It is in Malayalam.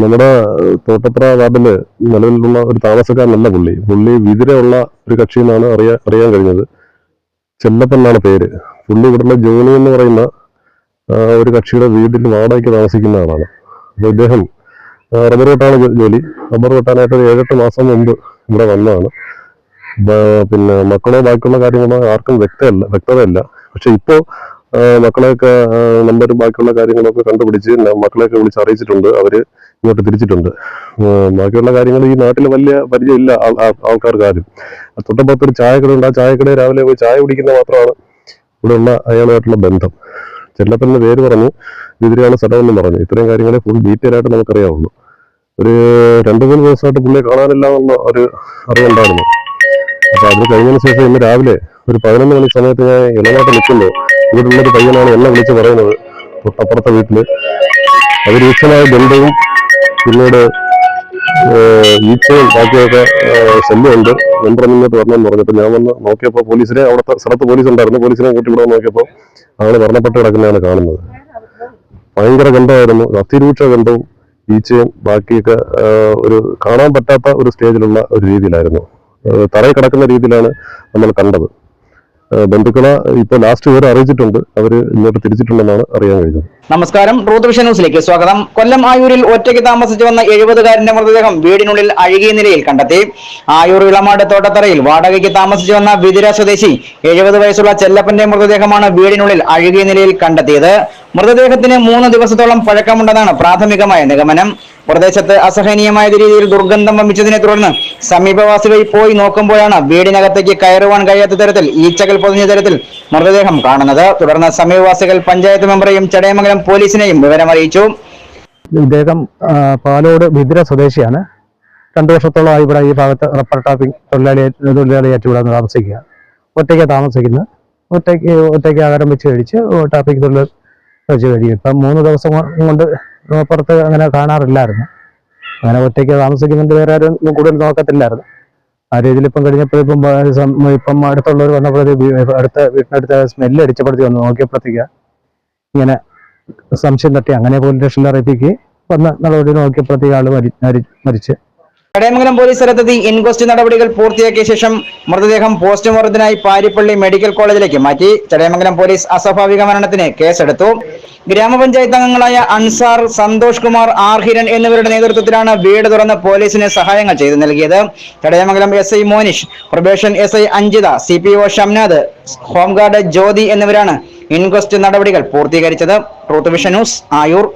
നമ്മുടെ തോട്ടപ്ര വാർഡിൽ നിലവിലുള്ള ഒരു താമസക്കാരനല്ല പുള്ളി. പുള്ളി വിതിരെയുള്ള ഒരു കക്ഷി എന്നാണ് അറിയാ അറിയാൻ കഴിഞ്ഞത്. ചെല്ലപ്പൻ എന്നാണ് പേര്. പുള്ളി ഇവിടുള്ള ജോണി എന്ന് പറയുന്ന ഒരു കക്ഷിയുടെ വീട്ടിൽ വാടകയ്ക്ക് താമസിക്കുന്ന ആളാണ്. അപ്പോൾ ഇദ്ദേഹം റബ്ബർ വെട്ടാണ് ജോലി. റബ്ബർ വെട്ടാനായിട്ട് ഏഴെട്ട് മാസം മുമ്പ് ഇവിടെ വന്നതാണ്. പിന്നെ മക്കളോ ബാക്കിയുള്ള കാര്യങ്ങളോ ആർക്കും വ്യക്തമല്ല വ്യക്തതയല്ല. പക്ഷെ ഇപ്പോൾ മക്കളെയൊക്കെ ആ, നമ്പരും ബാക്കിയുള്ള കാര്യങ്ങളൊക്കെ കണ്ടുപിടിച്ച് മക്കളെയൊക്കെ വിളിച്ച് അറിയിച്ചിട്ടുണ്ട്. അവർ ഇങ്ങോട്ട് തിരിച്ചിട്ടുണ്ട്. ബാക്കിയുള്ള കാര്യങ്ങൾ ഈ നാട്ടിൽ വലിയ പരിചയമില്ല ആൾ- ആൾ- ആൾക്കാർക്ക് ആരും ചായക്കട ഉണ്ട് ആ ചായക്കടയിൽ രാവിലെ പോയി ചായ കുടിക്കുന്ന മാത്രമാണ് ഇവിടെയുള്ള അയാളുമായിട്ടുള്ള ബന്ധം. ചെല്ലപ്പന്റെ പേര് പറഞ്ഞു. ഇതിരെയാണ് സ്ഥലമെന്ന് പറഞ്ഞു. ഇത്രയും കാര്യങ്ങളെ ഫുൾ ഡീറ്റെയിൽ ആയിട്ട് നമുക്കറിയാവുള്ളൂ. ഒരു രണ്ടു മൂന്ന് ദിവസമായിട്ട് പുള്ളിയെ കാണാനില്ല എന്നുള്ള ഒരു അറിവുണ്ടായിരുന്നു. അപ്പൊ അത് കഴിഞ്ഞതിന് ശേഷം ഇന്ന് രാവിലെ ഒരു പതിനൊന്ന് മണി സമയത്ത് ഞാൻ ഇളനാട്ട് നിൽക്കുമ്പോൾ ഇവിടെയുള്ള ഒരു പയ്യനാണ് എന്നെ വിളിച്ച് പറയുന്നത്. തൊട്ടപ്പുറത്തെ വീട്ടിൽ. അതിരൂക്ഷമായ ബന്ധവും പിന്നീട് ഈച്ചയും ബാക്കിയൊക്കെ ശല്യമുണ്ട്. മെമ്പർ മുന്നോട്ട് വരണമെന്ന് പറഞ്ഞിട്ട് ഞാൻ വന്ന് നോക്കിയപ്പോൾ പോലീസിനെ അവിടുത്തെ സ്ഥലത്ത് പോലീസ് ഉണ്ടായിരുന്നു പോലീസിനെ കൂട്ടി ഇവിടെ നോക്കിയപ്പോൾ ആൾ മരണപ്പെട്ട് കിടക്കുന്നതാണ് കാണുന്നത്. ഭയങ്കര ഗന്ധമായിരുന്നു. അതിരൂക്ഷ ഗന്ധവും ഈച്ചയും ബാക്കിയൊക്കെ ഒരു കാണാൻ പറ്റാത്ത ഒരു സ്റ്റേജിലുള്ള ഒരു രീതിയിലായിരുന്നു. തറയിൽ കിടക്കുന്ന രീതിയിലാണ് നമ്മൾ കണ്ടത്. ബന്ധുക്കളെ ഇപ്പോൾ ലാസ്റ്റ് വിവരം അറിയിച്ചിട്ടുണ്ട്. അവർ ഇങ്ങോട്ട് തിരിച്ചിട്ടുണ്ടെന്നാണ് അറിയാൻ കഴിഞ്ഞത്. നമസ്കാരം. റൂത്ത് ന്യൂസിലേക്ക് സ്വാഗതം. കൊല്ലം ആയൂരിൽ ഒറ്റയ്ക്ക് താമസിച്ചു വന്ന എഴുപതുകാരന്റെ മൃതദേഹം വീടിനുള്ളിൽ അഴുകിയ നിലയിൽ കണ്ടെത്തി. ആയൂർ ഇളമാട് തോട്ടത്തറയിൽ വാടകയ്ക്ക് താമസിച്ചു വന്ന വിതിര സ്വദേശി എഴുപത് വയസ്സുള്ള ചെല്ലപ്പന്റെ മൃതദേഹമാണ് വീടിനുള്ളിൽ അഴുകിയ നിലയിൽ കണ്ടെത്തിയത്. മൃതദേഹത്തിന് മൂന്ന് ദിവസത്തോളം പഴക്കമുണ്ടെന്നാണ് പ്രാഥമികമായ നിഗമനം. പ്രദേശത്ത് അസഹനീയമായ രീതിയിൽ ദുർഗന്ധം വമിച്ചതിനെ തുടർന്ന് സമീപവാസികൾ പോയി നോക്കുമ്പോഴാണ് വീടിനകത്തേക്ക് കയറുവാൻ കഴിയാത്ത തരത്തിൽ ഈച്ചകൾ പൊതിഞ്ഞ തരത്തിൽ മൃതദേഹം കാണുന്നത്. തുടർന്ന് സമീപവാസികൾ പഞ്ചായത്ത് മെമ്പറെയും ചടയമംഗലം പോലീസിനെയും വിവരമറിയിച്ചു. ഇദ്ദേഹം പാലോട് ബിദ്ര സ്വദേശിയാണ്. രണ്ടു വർഷത്തോളമായി ഇവിടെ ഈ ഭാഗത്ത് റബ്ബർ ടാപ്പിംഗ് തൊഴിലാളി തൊഴിലാളിയായിട്ട് ഇവിടെ താമസിക്കുക ഒറ്റയ്ക്ക് താമസിക്കുന്നത്. ഒറ്റയ്ക്ക് ഒറ്റയ്ക്ക് ആഹാരം വെച്ച് കഴിച്ച് ടാപ്പിംഗ് തൊഴിൽ വെച്ച് കഴിയും. ഇപ്പം മൂന്ന് ദിവസം കൊണ്ട് പുറത്ത് അങ്ങനെ കാണാറില്ലായിരുന്നു. അങ്ങനെ ഒറ്റയ്ക്ക് താമസിക്കുന്നുണ്ട് വേറെ ആരും കൂടുതൽ നോക്കത്തില്ലായിരുന്നു. ആ രീതിയിൽ ഇപ്പം കഴിഞ്ഞപ്പോഴിപ്പം ഇപ്പം അടുത്തുള്ളവർ വന്നപ്പോഴത്തേക്ക് അടുത്ത വീട്ടിനടുത്ത് സ്മെല്ല് അടിച്ചപ്പോഴത്തേക്ക് വന്ന് നോക്കിയപ്പോഴത്തേക്ക് ഇങ്ങനെ സംശയം തട്ടി അങ്ങനെ പോലീസ് സ്റ്റേഷനിൽ അറിയിപ്പിക്കുകയും വന്ന് നടപടി നോക്കിയപ്പോഴത്തേക്ക് മരി മരി- മരിച്ച്. ചടയമംഗലം പോലീസ് സ്ഥലത്തെത്തി ഇൻക്വസ്റ്റ് നടപടികൾ പൂർത്തിയാക്കിയ ശേഷം മൃതദേഹം പോസ്റ്റ്മോർട്ടത്തിനായി പാരിപ്പള്ളി മെഡിക്കൽ കോളേജിലേക്ക് മാറ്റി. ചടയമംഗലം പോലീസ് അസ്വാഭാവിക മരണത്തിന് കേസെടുത്തു. ഗ്രാമപഞ്ചായത്ത് അംഗങ്ങളായ അൻസാർ സന്തോഷ് കുമാർ ആർഹിരൻ എന്നിവരുടെ നേതൃത്വത്തിലാണ് വീട് തുറന്ന് പോലീസിന് സഹായങ്ങൾ ചെയ്തു നൽകിയത്. Chadayamangalam S I Monish probation S I Anjitha C P O Shamnath home guard Jyothi എന്നിവരാണ് ഇൻക്വസ്റ്റ് നടപടികൾ പൂർത്തീകരിച്ചത്. Truth vision news Ayur.